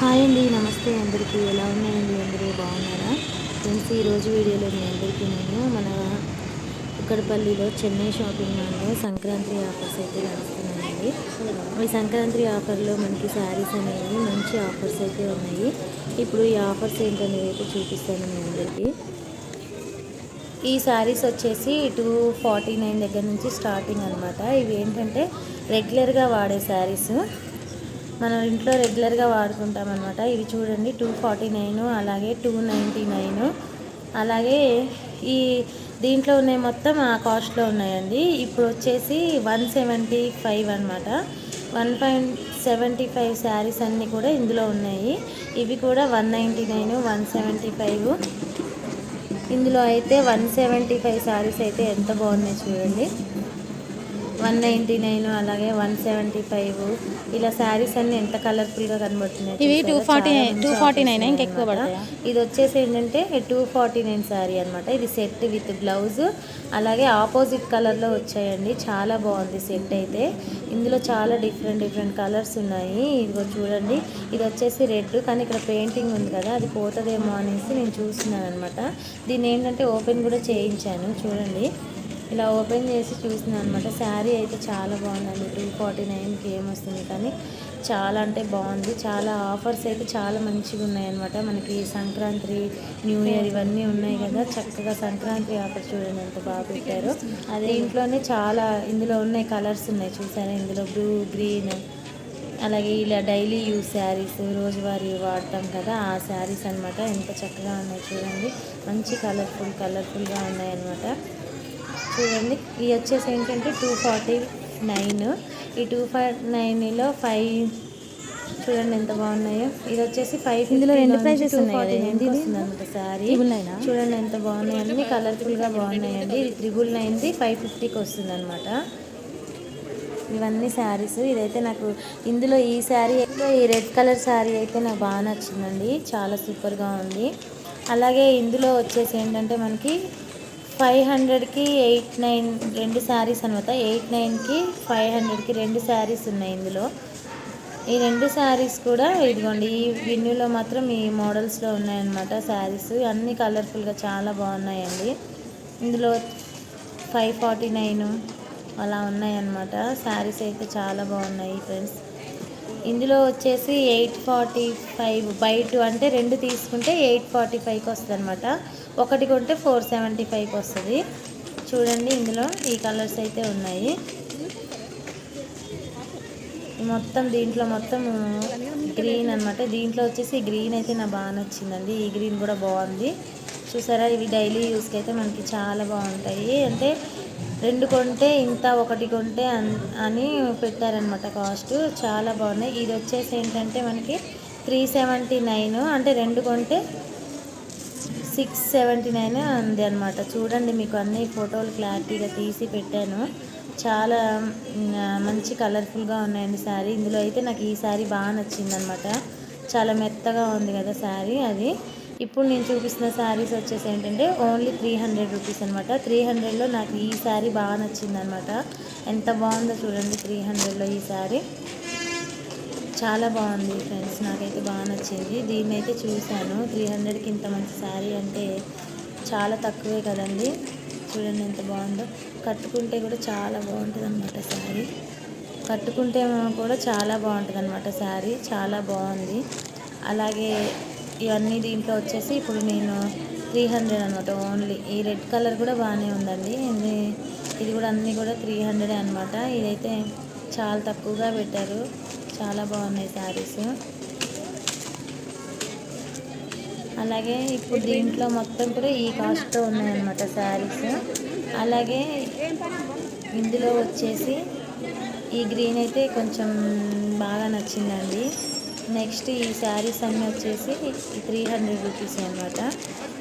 Hi అండి నమస్తే అందరికీ. ఎలా ఉన్నాయండి అందరూ బాగున్నారా? ఫ్రెండ్స్ ఈరోజు వీడియోలో మీ అందరికీ నేను మన కుక్కడపల్లిలో చెన్నై షాపింగ్ మాల్లో సంక్రాంతి ఆఫర్స్ అయితే నడుస్తున్నాయండి ఈ సంక్రాంతి ఆఫర్లో మనకి శారీస్ అనేవి మంచి ఆఫర్స్ అయితే ఉన్నాయి. ఇప్పుడు ఈ ఆఫర్స్ ఏంటనేది అయితే చూపిస్తాను మీ అందరికీ. ఈ శారీస్ వచ్చేసి టూ ఫార్టీ నైన్ దగ్గర నుంచి స్టార్టింగ్ అనమాట ఇవి ఏంటంటే రెగ్యులర్గా వాడే శారీస్. మనం ఇంట్లో రెగ్యులర్గా వాడుకుంటాం అనమాట ఇవి చూడండి టూ ఫార్టీ నైన్ అలాగే టూ నైంటీ నైన్. అలాగే ఈ దీంట్లో ఉన్నాయి మొత్తం ఆ కాస్ట్లో ఉన్నాయండి. ఇప్పుడు వచ్చేసి వన్ సెవెంటీ ఫైవ్ అనమాట one point seventy five saris అన్నీ కూడా ఇందులో ఉన్నాయి. ఇవి కూడా one ninety nine one seventy five. ఇందులో అయితే వన్ సెవెంటీ ఫైవ్ శారీస్ అయితే ఎంత బాగున్నాయి చూడండి. వన్ నైంటీ నైన్ అలాగే వన్ సెవెంటీ ఫైవ్ ఇలా శారీస్ అన్ని ఎంత కలర్ఫుల్గా కనబడుతున్నాయి ఇవి చూసారా? 249 చాలా మంచి 249 offers ఇంకా ఎక్కువ. పడతాయా? ఇది వచ్చేసి ఏంటంటే టూ ఫార్టీ నైన్ శారీ అనమాట ఇది సెట్ విత్ బ్లౌజ్. అలాగే ఆపోజిట్ కలర్లో వచ్చాయండి. చాలా బాగుంది సెట్ అయితే. ఇందులో చాలా డిఫరెంట్ డిఫరెంట్ కలర్స్ ఉన్నాయి. ఇదిగో చూడండి. ఇది వచ్చేసి రెడ్. కానీ ఇక్కడ పెయింటింగ్ ఉంది కదా అది పోతుందేమో అనేసి నేను చూస్తున్నాను అనమాట దీన్ని ఏంటంటే ఓపెన్ కూడా చేయించాను. చూడండి. ఇలా ఓపెన్ చేసి చూసినాను అనమాట శారీ అయితే చాలా బాగుందండి. టూ ఫార్టీ నైన్కి ఏమొస్తుంది కానీ చాలా అంటే బాగుంది. చాలా ఆఫర్స్ అయితే చాలా మంచిగా ఉన్నాయన్నమాట మనకి సంక్రాంతి న్యూ ఇయర్ ఇవన్నీ ఉన్నాయి కదా. చక్కగా సంక్రాంతి ఆఫర్ చూడండి ఎంత బాగా పెట్టారు. అదే ఇంట్లోనే చాలా ఇందులో ఉన్నాయి కలర్స్ ఉన్నాయి. చూసారా? ఇందులో బ్లూ గ్రీన్ అలాగే ఇలా డైలీ యూస్ శారీస్ రోజువారీ వాడతాం కదా. ఆ శారీస్ అన్నమాట ఎంత చక్కగా ఉన్నాయి చూడండి. మంచి కలర్ఫుల్ కలర్ఫుల్గా ఉన్నాయి అన్నమాట. చూడండి. ఇవి వచ్చేసి ఏంటంటే టూ ఫార్టీ నైన్ ఈ టూ ఫార్టీ నైన్లో ఫైవ్ చూడండి ఎంత బాగున్నాయో. ఇది వచ్చేసి ఫైవ్ ఇందులో రెండు prices ఉన్నాయి? ఆ? చూడండి ఎంత బాగున్నాయి. అన్ని కలర్ఫుల్గా బాగున్నాయండి. ఇది త్రిబుల్ నైన్ది ఫైవ్ ఫిఫ్టీకి వస్తుంది అనమాట ఇవన్నీ శారీస్ ఇదైతే నాకు ఇందులో ఈ శారీ ఈ రెడ్ కలర్ శారీ అయితే నాకు బాగా నచ్చిందండి. చాలా సూపర్గా ఉంది. అలాగే ఇందులో వచ్చేసి ఏంటంటే మనకి ఫైవ్ హండ్రెడ్కి ఎయిట్ నైన్ రెండు శారీస్ అనమాట ఎయిట్ నైన్కి ఫైవ్ హండ్రెడ్కి రెండు శారీస్ ఉన్నాయి ఇందులో. ఈ రెండు శారీస్ కూడా ఇదిగోండి ఈ విన్యూలో మాత్రం ఈ మోడల్స్లో ఉన్నాయన్నమాట శారీస్. అన్నీ కలర్ఫుల్గా చాలా బాగున్నాయండి. ఇందులో ఫైవ్ ఫార్టీ నైన్ అలా ఉన్నాయన్నమాట. శారీస్ అయితే చాలా బాగున్నాయి ఫ్రెండ్స్. ఇందులో వచ్చేసి eight forty five by two అంటే రెండు తీసుకుంటే ఎయిట్ ఫార్టీ ఫైవ్కి వస్తుంది అనమాట ఒకటి కొంటే ఫోర్ సెవెంటీ ఫైవ్కి వస్తుంది. చూడండి ఇందులో ఈ కలర్స్ అయితే ఉన్నాయి. మొత్తం దీంట్లో మొత్తం గ్రీన్ అన్నమాట. దీంట్లో వచ్చేసి గ్రీన్ అయితే నాకు బాగా నచ్చిందండి. ఈ గ్రీన్ కూడా బాగుంది. చూసారా ఇవి డైలీ యూస్కి అయితే మనకి చాలా బాగుంటాయి. అంటే రెండు కొంటే ఇంత ఒకటి కొంటే అన్- అని పెట్టారనమాట కాస్ట్. చాలా బాగున్నాయి. ఇది వచ్చేసి ఏంటంటే మనకి త్రీ సెవెంటీ నైన్ అంటే రెండు కొంటే సిక్స్ సెవెంటీ నైన్ ఉంది అనమాట చూడండి మీకు అన్ని ఫోటోలు క్లారిటీగా తీసి పెట్టాను. చాలా మంచి కలర్ఫుల్గా ఉన్నాయండి శారీ. ఇందులో అయితే నాకు ఈ శారీ బాగా నచ్చిందనమాట చాలా మెత్తగా ఉంది కదా శారీ అది. ఇప్పుడు నేను చూపిస్తున్న శారీస్ వచ్చేసి ఏంటంటే ఓన్లీ త్రీ హండ్రెడ్ రూపీస్ అనమాట త్రీ హండ్రెడ్లో నాకు ఈ శారీ బాగా నచ్చింది అనమాట ఎంత బాగుందో చూడండి త్రీ హండ్రెడ్లో ఈ శారీ చాలా బాగుంది ఫ్రెండ్స్ నాకైతే బాగా నచ్చింది. దీన్ని అయితే చూశాను త్రీ హండ్రెడ్కి ఇంత మంచి శారీ అంటే చాలా తక్కువే కదండి. చూడండి ఎంత బాగుందో. కట్టుకుంటే కూడా చాలా బాగుంటుంది అనమాట శారీ కట్టుకుంటే కూడా చాలా బాగుంటుంది అనమాట శారీ చాలా బాగుంది. అలాగే ఇవన్నీ దీంట్లో వచ్చేసి ఇప్పుడు నేను త్రీ హండ్రెడ్ అనమాట ఓన్లీ ఈ రెడ్ కలర్ కూడా బాగానే ఉందండి. ఇది ఇది కూడా అన్నీ కూడా త్రీ హండ్రెడ్ అనమాట ఇదైతే చాలా తక్కువగా పెట్టారు. చాలా బాగున్నాయి శారీస్ అలాగే ఇప్పుడు దీంట్లో మొత్తం కూడా ఈ కాస్ట్తో ఉన్నాయన్నమాట శారీస్ అలాగే ఇందులో వచ్చేసి ఈ గ్రీన్ అయితే కొంచెం బాగా నచ్చిందండి. నెక్స్ట్ ఈ శారీస్ అన్నీ వచ్చేసి త్రీ హండ్రెడ్ రూపీస్ అనమాట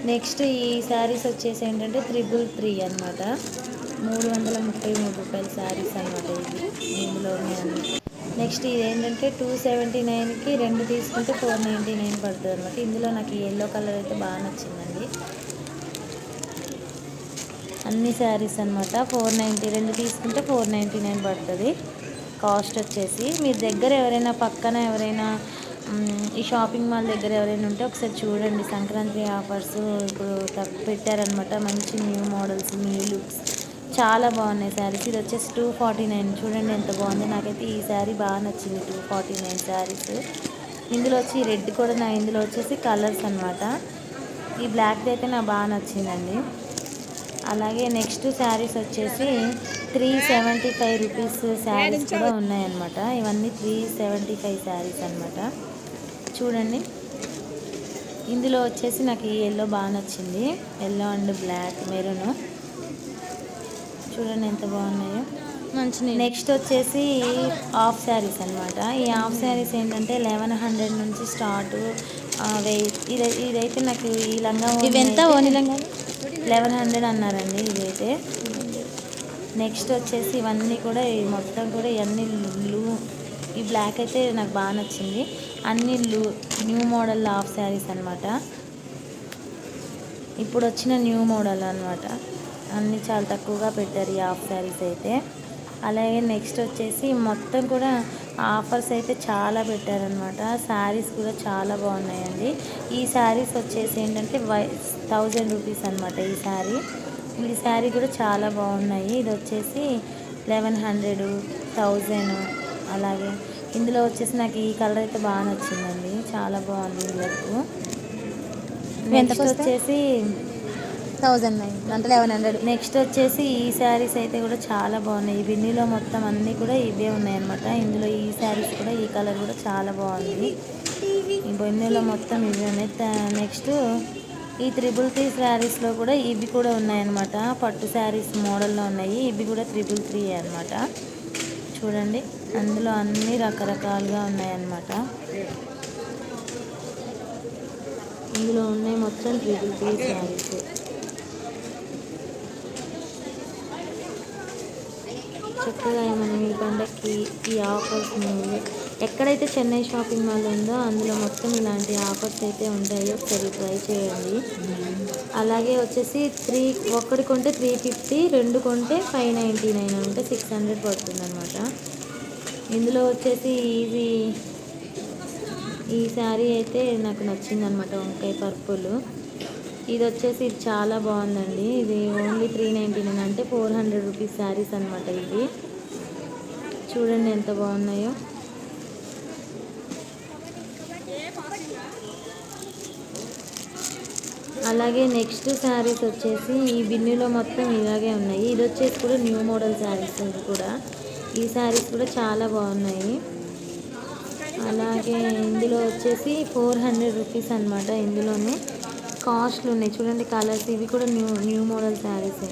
నెక్స్ట్ ఈ శారీస్ వచ్చేసి ఏంటంటే త్రిబుల్ త్రీ అనమాట మూడు వందల ముప్పై మూడు రూపాయల శారీస్ అనమాట ఇది ఇందులోనే నెక్స్ట్ ఇది ఏంటంటే టూ సెవెంటీ నైన్కి రెండు తీసుకుంటే ఫోర్ నైంటీ నైన్ పడుతుంది అనమాట ఇందులో నాకు ఎల్లో కలర్ అయితే బాగా నచ్చిందండి. అన్ని శారీస్ అనమాట ఫోర్ నైంటీ రెండు తీసుకుంటే ఫోర్ నైంటీ నైన్ పడుతుంది. కాస్ట్ వచ్చేసి మీ దగ్గర ఎవరైనా పక్కన ఎవరైనా ఈ షాపింగ్ మాల్ దగ్గర ఎవరైనా ఉంటే ఒకసారి చూడండి. సంక్రాంతి ఆఫర్స్ ఇప్పుడు తక్కువ పెట్టారనమాట మంచి న్యూ మోడల్స్ న్యూ లుక్స్. చాలా బాగున్నాయి శారీస్ ఇది వచ్చేసి టూ ఫార్టీ నైన్. చూడండి ఎంత బాగుంది. నాకైతే ఈ శారీ బాగా నచ్చింది టూ ఫార్టీ నైన్ శారీస్ ఇందులో వచ్చి రెడ్ కూడా నా ఇందులో వచ్చేసి కలర్స్ అన్నమాట. ఈ బ్లాక్ది అయితే నాకు బాగా నచ్చిందండి. అలాగే నెక్స్ట్ శారీస్ వచ్చేసి three seventy five rupees saris కూడా ఉన్నాయన్నమాట. ఇవన్నీ త్రీ సెవెంటీ ఫైవ్ శారీస్ అనమాట చూడండి. ఇందులో వచ్చేసి నాకు ఈ ఎల్లో బాగా నచ్చింది. ఎల్లో అండ్ బ్లాక్ మెరూన్ చూడండి ఎంత బాగున్నాయో. మంచి నెక్స్ట్ వచ్చేసి హాఫ్ శారీస్ అన్నమాట. ఈ హాఫ్ శారీస్ ఏంటంటే లెవెన్ హండ్రెడ్ నుంచి స్టార్ట్ వెయ్యి ఇది ఇదైతే నాకు ఈ లంగా ఇవెంత ఓనిలంగా లెవెన్ హండ్రెడ్ అన్నారండి ఇదైతే. నెక్స్ట్ వచ్చేసి ఇవన్నీ కూడా ఈ మొత్తం కూడా ఇవన్నీ లూ ఈ బ్లాక్ అయితే నాకు బాగా నచ్చింది. అన్ని లూ న్యూ మోడల్ హాఫ్ శారీస్ అన్నమాట. ఇప్పుడు వచ్చిన న్యూ మోడల్ అన్నమాట. అన్నీ చాలా తక్కువగా పెట్టారు ఈ హాఫ్ శారీస్ అయితే. అలాగే నెక్స్ట్ వచ్చేసి మొత్తం కూడా ఆఫర్స్ అయితే చాలా పెట్టారనమాట శారీస్ కూడా చాలా బాగున్నాయండి. ఈ శారీస్ వచ్చేసి ఏంటంటే వై థౌజండ్ రూపీస్ అనమాట ఈ శారీ. ఈ శారీ కూడా చాలా బాగున్నాయి. ఇది వచ్చేసి లెవెన్ హండ్రెడ్ థౌజండ్ అలాగే. ఇందులో వచ్చేసి నాకు ఈ కలర్ అయితే బాగా నచ్చిందండి. చాలా బాగుంది ఇందులోకు నెక్స్ట్? వచ్చేసి థౌజండ్ నైన్ అంటే లెవెన్ హండ్రెడ్. నెక్స్ట్ వచ్చేసి ఈ శారీస్ అయితే కూడా చాలా బాగున్నాయి. బిన్నీలో మొత్తం అన్నీ కూడా ఇవే ఉన్నాయన్నమాట. ఇందులో ఈ శారీస్ కూడా ఈ కలర్ కూడా చాలా బాగుంది. ఈ బిన్నీలో మొత్తం ఇవే ఉన్నాయి. త- నెక్స్ట్ ఈ త్రిబుల్ త్రీ శారీస్లో కూడా ఇవి కూడా ఉన్నాయన్నమాట. పట్టు శారీస్ మోడల్లో ఉన్నాయి. ఇవి కూడా త్రిబుల్ త్రీ అనమాట చూడండి. అందులో అన్ని రకరకాలుగా ఉన్నాయన్నమాట. ఇందులో ఉన్నాయి మొత్తం త్రిబుల్ త్రీ శారీస్. చక్కగా మనం ఈ పండగకి ఈ ఆఫర్స్ ఎక్కడైతే చెన్నై షాపింగ్ మాల్ ఉందో అందులో మొత్తం ఇలాంటి ఆఫర్స్ అయితే ఉంటాయో ఒకసారి ట్రై చేయండి. అలాగే వచ్చేసి త్రీ ఒక్కడి కొంటే త్రీ ఫిఫ్టీ రెండు కొంటే ఫైవ్ నైంటీ నైన్ అంటే సిక్స్ హండ్రెడ్ పడుతుంది అనమాట ఇందులో వచ్చేసి ఈజీ ఈ శారీ అయితే నాకు నచ్చింది అనమాట వంకాయ పర్పుల్. ఇది వచ్చేసి ఇది చాలా బాగుందండి. ఇది ఓన్లీ త్రీ నైంటీ నైన్ అంటే ఫోర్ హండ్రెడ్ రూపీస్ శారీస్ అనమాట ఇవి చూడండి ఎంత బాగున్నాయో. అలాగే నెక్స్ట్ శారీస్ వచ్చేసి ఈ బిన్నులో మొత్తం ఇలాగే ఉన్నాయి. ఇది వచ్చేసి కూడా న్యూ మోడల్ శారీస్ కూడా. ఈ శారీస్ కూడా చాలా బాగున్నాయి. అలాగే ఇందులో వచ్చేసి ఫోర్ హండ్రెడ్ రూపీస్ అనమాట ఇందులోనే. కాస్ట్లు ఉన్నాయి. చూడండి కలర్స్ ఇవి కూడా న్యూ న్యూ మోడల్ శారీస్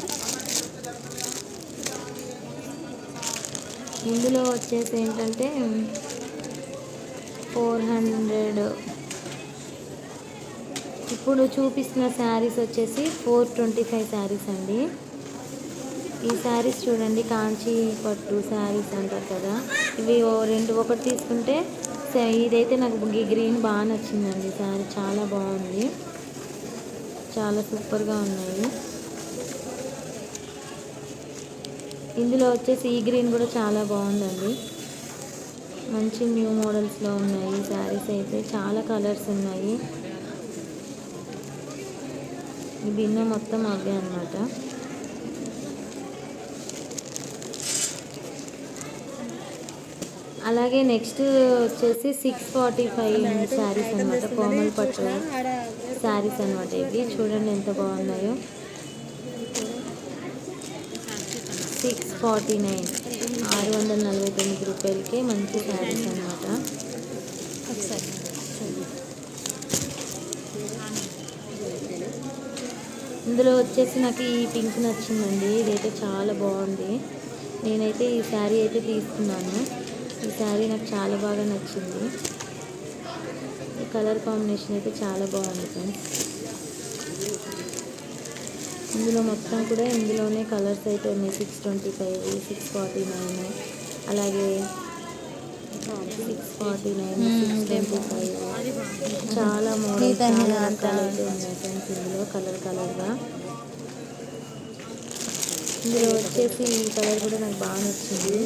ఇందులో వచ్చేసి ఏంటంటే ఫోర్ హండ్రెడ్ ఇప్పుడు చూపిస్తున్న శారీస్ వచ్చేసి ఫోర్ ట్వంటీ ఫైవ్ శారీస్ అండి. ఈ శారీస్ చూడండి కాంచీ పట్టు శారీస్ అంటారు కదా. ఇవి ఓ రెండు ఒకటి తీసుకుంటే ఇదైతే నాకు ఈ గ్రీన్ బాగా నచ్చిందండి. శారీ చాలా బాగుంది. చాలా సూపర్గా ఉన్నాయి. ఇందులో వచ్చేసి ఈ గ్రీన్ కూడా చాలా బాగుందండి. మంచి న్యూ మోడల్స్లో ఉన్నాయి శారీస్ అయితే చాలా కలర్స్ ఉన్నాయి. ఈ మొత్తం అవే అన్నమాట. అలాగే నెక్స్ట్ వచ్చేసి సిక్స్ ఫార్టీ ఫైవ్ శారీస్ అనమాట కోమల్ పట్టు. శారీస్ అనమాట ఇవి. చూడండి ఎంత బాగున్నాయో. సిక్స్ ఫార్టీ నైన్ ఆరు వందల నలభై తొమ్మిది రూపాయలకే మంచి శారీస్ అనమాట ఇందులో వచ్చేసి నాకు ఈ పింక్ నచ్చిందండి. ఇదైతే చాలా బాగుంది. నేనైతే ఈ శారీ అయితే తీసుకున్నాను. ఈ శారీ నాకు చాలా బాగా నచ్చింది. కలర్ కాంబినేషన్ అయితే చాలా బాగుంది ఫ్రెండ్స్. ఇందులో మొత్తం కూడా ఇందులోనే కలర్స్ అయితే ఉన్నాయి. Six twenty five six forty nine అలాగే six forty nine six twenty five. చాలా మోడల్ చాలా రకాలు అయితే ఉన్నాయి ఫ్రెండ్స్ ఇందులో కలర్ కలర్గా. ఇందులో వచ్చేసి ఈ కలర్ కూడా నాకు బాగా నచ్చింది.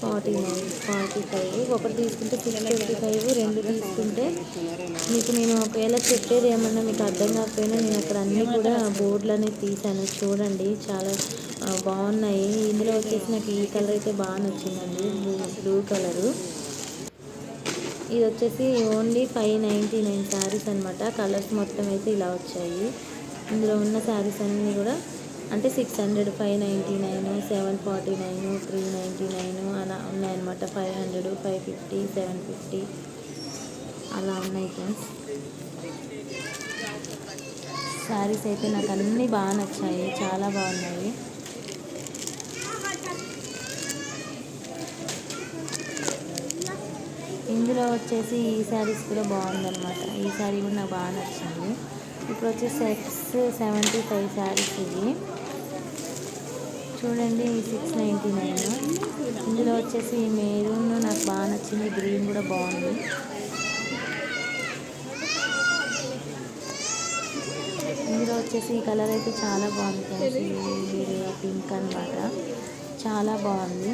Forty nine forty five. ఒకటి తీసుకుంటే సిక్స్ ఫిఫ్టీ ఫైవ్ రెండు తీసుకుంటే మీకు నేను ఒకవేళ చెప్పేది ఏమన్నా మీకు అర్థం కాకపోయినా నేను అక్కడ అన్నీ కూడా బోర్డులు అనేది తీసాను చూడండి చాలా బాగున్నాయి. ఇందులో వచ్చేసి నాకు ఈ కలర్ అయితే బాగా నచ్చిందండి. Blue blue colour. ఇది వచ్చేసి only five ninety nine saris అనమాట కలర్స్ మొత్తం అయితే ఇలా వచ్చాయి. ఇందులో ఉన్న శారీస్ అన్నీ కూడా అంటే six hundred five ninety nine seven forty nine three ninety nine అలా ఉన్నాయన్నమాట. Five hundred five fifty seven fifty అలా ఉన్నాయి ఫ్రెండ్స్ శారీస్ అయితే నాకు అన్నీ బాగా నచ్చాయి. చాలా బాగున్నాయి. ఇందులో వచ్చేసి ఈ శారీస్ కూడా బాగుందన్నమాట. ఈ శారీ కూడా నాకు బాగా నచ్చింది. ఇప్పుడు వచ్చేసి సెక్స్ సెవెంటీ ఫైవ్ శారీస్ ఇవి చూడండి సిక్స్ నైంటీ నైన్ ఇందులో వచ్చేసి మెరూన్ నాకు బాగా నచ్చింది గ్రీన్ కూడా బాగుంది. ఇందులో వచ్చేసి ఈ కలర్ అయితే చాలా బాగుంది పింక్ అన్నమాట. చాలా బాగుంది.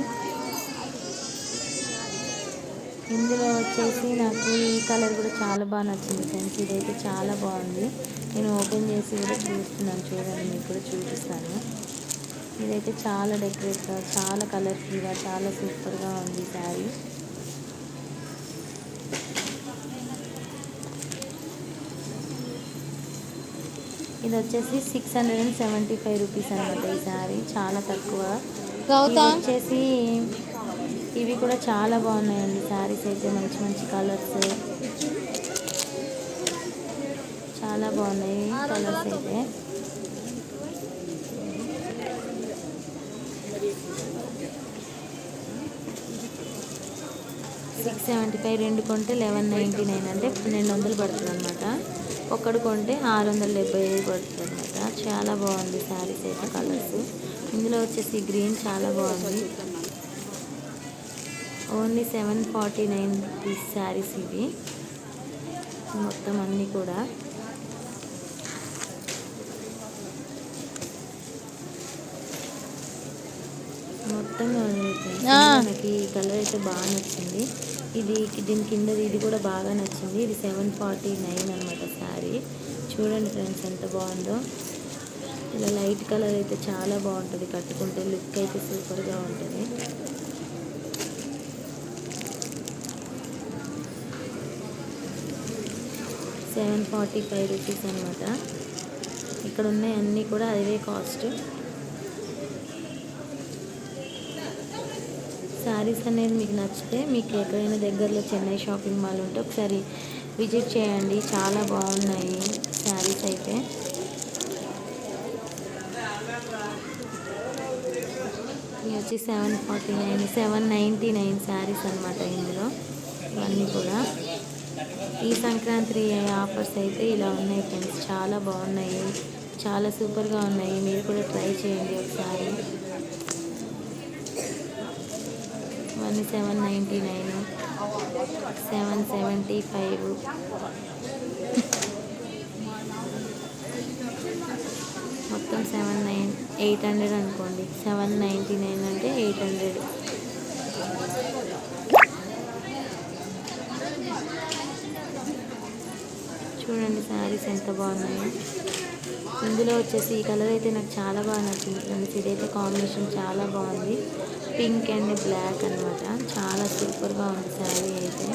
ఇందులో వచ్చేసి నాకు ఈ కలర్ కూడా చాలా బాగా నచ్చింది ఫ్రెండ్స్. ఇదైతే చాలా బాగుంది. నేను ఓపెన్ చేసి కూడా చూస్తున్నాను. చూడండి మీకు కూడా చూపిస్తాను. ఇదైతే చాలా డెకరేట్గా చాలా కలర్ఫుల్గా చాలా సూపర్గా ఉంది శారీ. ఇది వచ్చేసి six hundred and seventy five rupees అనమాట ఈ శారీ చాలా తక్కువ. వచ్చేసి ఇవి కూడా చాలా బాగున్నాయండి శారీస్ అయితే మంచి మంచి కలర్స్ చాలా బాగున్నాయి కలర్స్ అయితే. సిక్స్ సెవెంటీ ఫైవ్ రెండు కొంటే లెవెన్ నైంటీ నైన్ అంటే పన్నెండు వందలు పడుతుంది అనమాట ఒక్కడు కొంటే ఆరు వందల డెబ్బై ఐదు పడుతుంది అనమాట చాలా బాగుంది శారీస్ అయితే కలర్స్. ఇందులో వచ్చేసి గ్రీన్ చాలా బాగుంది. Only seven forty nine rupees saris ఇవి. మొత్తం అన్నీ కూడా. మొత్తం ఆ. నాకు ఈ కలర్ అయితే బాగా నచ్చింది. ఇది దీని కింద ఇది కూడా బాగా నచ్చింది. ఇది సెవెన్ ఫార్టీ నైన్ అనమాట శారీ. చూడండి ఫ్రెండ్స్ ఎంత బాగుందో. ఇలా లైట్ కలర్ అయితే చాలా బాగుంటుంది. కట్టుకుంటే లుక్ అయితే సూపర్గా ఉంటుంది. సెవెన్ ఫార్టీ ఫైవ్ రూపీస్ అనమాట ఇక్కడ ఉన్నాయి అన్నీ కూడా అదే కాస్ట్. శారీస్ అనేది మీకు నచ్చితే మీకు ఎక్కడైనా దగ్గరలో చెన్నై షాపింగ్ మాల్ ఉంటే ఒకసారి విజిట్ చేయండి. చాలా బాగున్నాయి శారీస్ అయితే. ఇవి వచ్చి seven forty nine seven ninety nine saris అనమాట ఇందులో. ఇవన్నీ కూడా. ఈ సంక్రాంతి ఆఫర్స్ అయితే ఇలా ఉన్నాయి ఫ్రెండ్స్. చాలా బాగున్నాయి. చాలా సూపర్గా ఉన్నాయి. మీరు కూడా ట్రై చేయండి ఒకసారి. ఇవన్నీ seven ninety nine seven seventy five. మొత్తం సెవెన్ నైన్ ఎయిట్ హండ్రెడ్ అనుకోండి. సెవెన్ నైంటీ నైన్ అంటే ఎయిట్ హండ్రెడ్. శారీస్ ఎంత బాగున్నాయో. ఇందులో వచ్చేసి ఈ కలర్ అయితే నాకు చాలా బాగా నచ్చింది. ఫ్రెండ్స్ ఇదైతే కాంబినేషన్ చాలా బాగుంది. పింక్ అండ్ బ్లాక్ అన్నమాట. చాలా సూపర్గా ఉంది శారీ అయితే.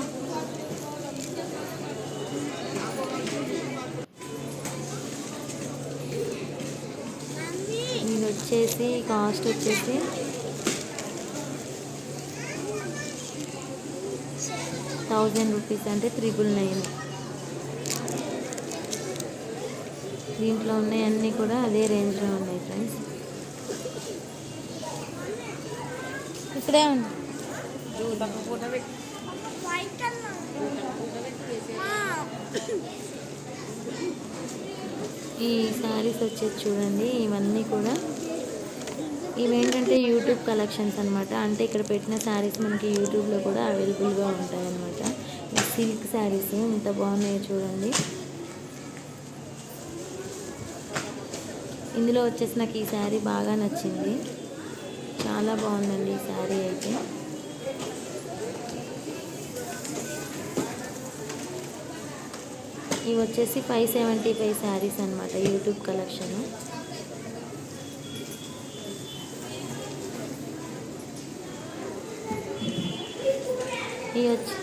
ఇది వచ్చేసి కాస్ట్ వచ్చేసి థౌజండ్ రూపీస్ అంటే త్రిబుల్ నైన్ దీంట్లో ఉన్నాయి అన్నీ కూడా అదే రేంజ్లో ఉన్నాయి ఫ్రెండ్స్. ఇక్కడే ఉంది. ఈ శారీస్ వచ్చేసి చూడండి ఇవన్నీ కూడా. ఇవేంటంటే యూట్యూబ్ కలెక్షన్స్ అనమాట అంటే ఇక్కడ పెట్టిన శారీస్ మనకి యూట్యూబ్లో కూడా అవైలబుల్గా ఉంటాయి అనమాట సిల్క్ శారీస్ ఎంత బాగున్నాయో చూడండి. ఇందులో వచ్చేసి నాకు ఈ శారీ బాగా నచ్చింది. చాలా బాగుందండి ఈ శారీ అయితే. ఇవి వచ్చేసి ఫైవ్ సెవెంటీ ఫైవ్ శారీస్ అనమాట యూట్యూబ్ కలెక్షన్. ఇవి వచ్చి